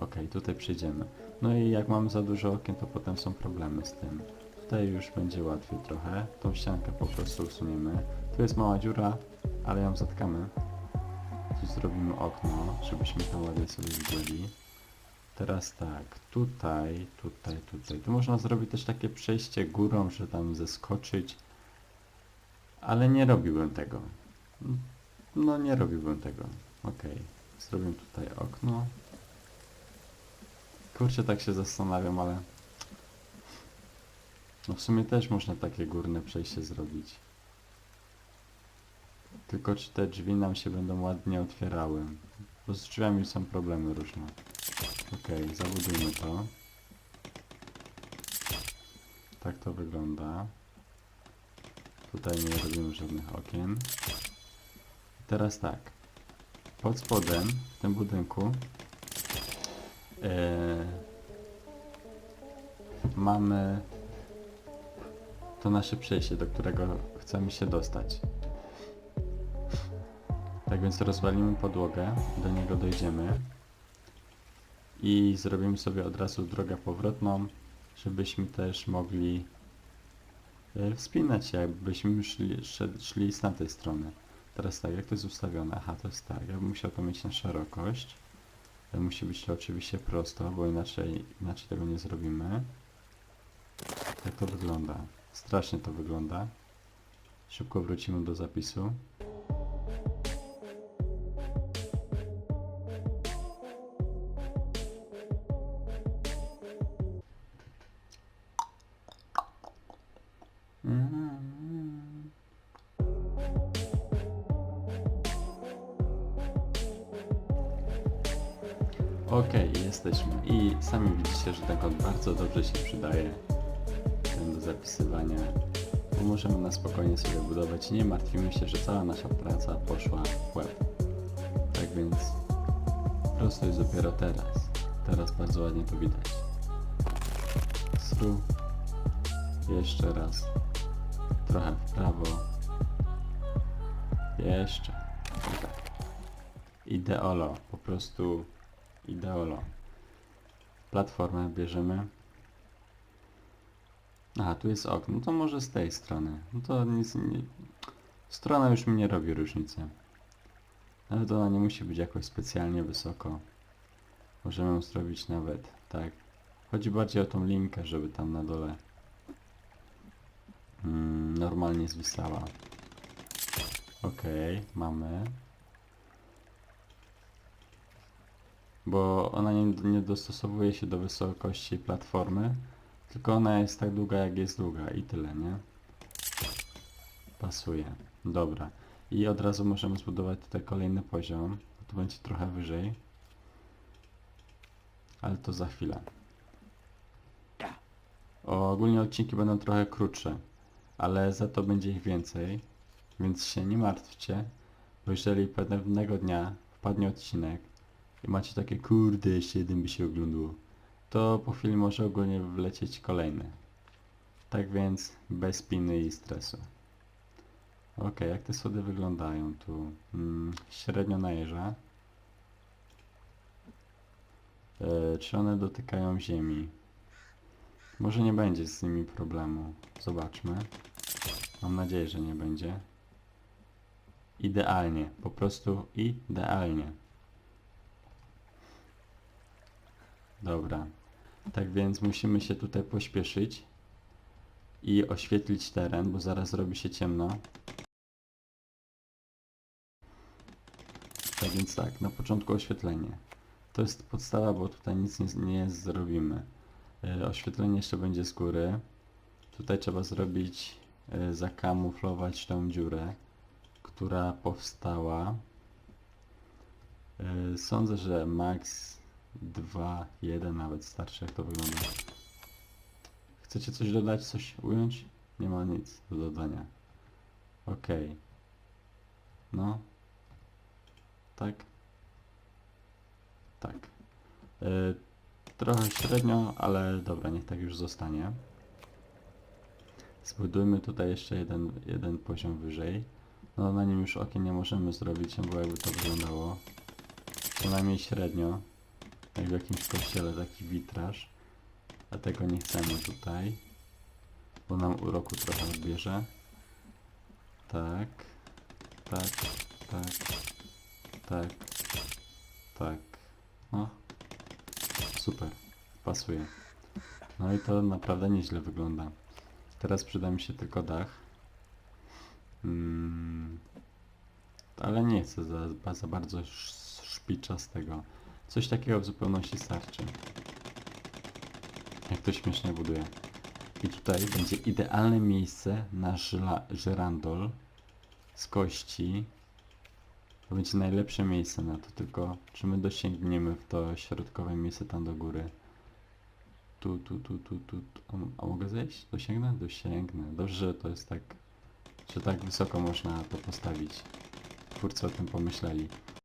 Ok, tutaj przejdziemy. No i jak mamy za dużo okien, to potem są problemy z tym. Tutaj już będzie łatwiej trochę. Tą ściankę po prostu usuniemy. Tu jest mała dziura, ale ją zatkamy. Tu zrobimy okno, żebyśmy tam ładnie sobie widzieli. Teraz tak, tutaj, tutaj, tutaj. Tu można zrobić też takie przejście górą, że tam zeskoczyć. Ale nie robiłbym tego. No nie robiłbym tego. Okej. Zrobię tutaj okno. Kurczę, tak się zastanawiam, ale... No w sumie też można takie górne przejście zrobić. Tylko czy te drzwi nam się będą ładnie otwierały? Bo z drzwiami są problemy różne. Okej, zabudujmy to. Tak to wygląda. Tutaj nie robimy żadnych okien. I teraz tak. Pod spodem, w tym budynku, mamy to nasze przejście, do którego chcemy się dostać. Tak więc rozwalimy podłogę, do niego dojdziemy i zrobimy sobie od razu drogę powrotną, żebyśmy też mogli e, wspinać się, jakbyśmy szli, szli z tamtej strony. Teraz tak, jak to jest ustawione? Aha, to jest tak, ja bym musiał to mieć na szerokość. Musi być to oczywiście prosto, bo inaczej, inaczej tego nie zrobimy. Jak to wygląda? Strasznie to wygląda. Szybko wrócimy do zapisu. Okej, jesteśmy. I sami widzicie, że ten kod bardzo dobrze się przydaje do zapisywania, możemy na spokojnie sobie budować. Nie martwimy się, że cała nasza praca poszła w łeb. Tak więc prosto jest dopiero teraz. Teraz bardzo ładnie to widać. Sru. Jeszcze raz. Trochę w prawo. Jeszcze. Tak. Ideolo. Po prostu ideolo. Platformę bierzemy. Aha, tu jest okno. No to może z tej strony. No to nic nie... Strona już mi nie robi różnicy. To ona nie musi być jakoś specjalnie wysoko. Możemy ją zrobić nawet, tak. Chodzi bardziej o tą linkę, żeby tam na dole mm, normalnie zwisała. Okej, mamy. Bo ona nie, nie dostosowuje się do wysokości platformy, tylko ona jest tak długa jak jest długa i tyle, nie? Pasuje. Dobra. I od razu możemy zbudować tutaj kolejny poziom. To będzie trochę wyżej. Ale to za chwilę. O, ogólnie odcinki będą trochę krótsze, ale za to będzie ich więcej, więc się nie martwcie, bo jeżeli pewnego dnia wpadnie odcinek i macie takie kurde, jeszcze jeden by się oglądło, to po chwili może ogólnie wlecieć kolejny. Tak więc bez piny i stresu. Ok, jak te schody wyglądają tu? Mm, średnio najeżdża. E, czy one dotykają ziemi? Może nie będzie z nimi problemu. Zobaczmy. Mam nadzieję, że nie będzie. Idealnie. Po prostu idealnie. Dobra. Tak więc musimy się tutaj pośpieszyć i oświetlić teren, bo zaraz robi się ciemno. Tak więc tak, na początku oświetlenie. To jest podstawa, bo tutaj nic nie, nie zrobimy. E, Oświetlenie jeszcze będzie z góry. Tutaj trzeba zrobić, e, zakamuflować tą dziurę, która powstała. E, Sądzę, że max 2, 1 nawet starszy, jak to wygląda. Chcecie coś dodać, coś ująć? Nie ma nic do dodania. Ok. No. Tak. Tak. E, Trochę średnio, ale dobra, niech tak już zostanie. Zbudujmy tutaj jeszcze jeden, jeden poziom wyżej. No na nim już okien nie możemy zrobić, bo jakby to wyglądało. Co najmniej średnio. Jak w jakimś kościele taki witraż. Dlatego nie chcemy tutaj, bo nam uroku trochę odbierze. Tak, tak, tak, tak, tak. No, super, pasuje. No i to naprawdę nieźle wygląda. Teraz przyda mi się tylko dach. Mm, ale nie chcę za, za bardzo sz- szpicza z tego. Coś takiego w zupełności starczy. Jak to śmiesznie buduje. I tutaj będzie idealne miejsce na żyrandol z kości. To będzie najlepsze miejsce na to, tylko czy my dosięgniemy w to środkowe miejsce tam do góry. Tu, tu, tu, tu, tu, tu. A mogę zejść? Dosięgnę? Dosięgnę. Dobrze, że to jest tak, że tak wysoko można to postawić. Twórcy o tym pomyśleli.